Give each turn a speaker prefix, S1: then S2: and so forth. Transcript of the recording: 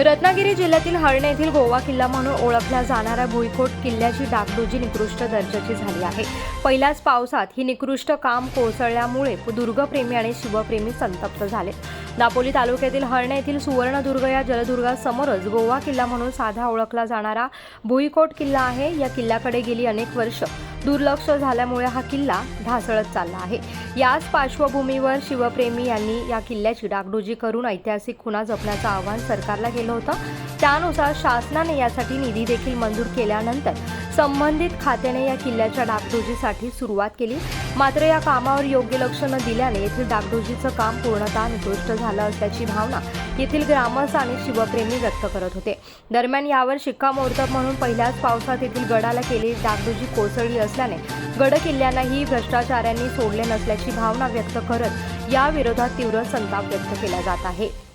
S1: रत्नागिरी जिल्ह्यातील हळणे येथील गोवा किल्ला म्हणून ओळखला जाणाऱ्या भुईकोट किल्ल्याची डागडुजी निकृष्ट दर्जाची झाली आहे. पहिल्याच पावसात ही निकृष्ट काम कोसळल्यामुळे दुर्गप्रेमी आणि शिवप्रेमी संतप्त झाले. दापोली तालुक्यातील हळणे येथील सुवर्णदुर्ग या जलदुर्गासमोरच गोवा किल्ला म्हणून साधा ओळखला जाणारा भुईकोट किल्ला आहे. या किल्ल्याकडे गेली अनेक वर्ष दुर्लक्ष झाल्यामुळे हा किल्ला ढासळत चालला आहे. याच पार्श्वभूमीवर शिवप्रेमी यांनी या किल्ल्याची डागडुजी करून ऐतिहासिक खुणा जपण्याचं आवाहन सरकारला केलं होतं. त्यानुसार शासनाने यासाठी निधी देखील मंजूर केल्यानंतर संबंधित खात्याने या किल्ल्याच्या डागडोजीसाठी सुरुवात केली. मात्र या कामावर योग्य लक्ष न दिल्याने येथील डागडोजीचं काम पूर्णतः निकृष्ट झालं असल्याची भावना येथील ग्रामस्थ आणि शिवप्रेमी व्यक्त करत होते. दरम्यान यावर शिक्कामोर्तब म्हणून पहिल्याच पावसात येथील गडाला केलेली डागडोजी कोसळली असल्याने गड किल्ल्यांनाही भ्रष्टाचाऱ्यांनी सोडले नसल्याची भावना व्यक्त करत याविरोधात तीव्र संताप व्यक्त केला जात आहे.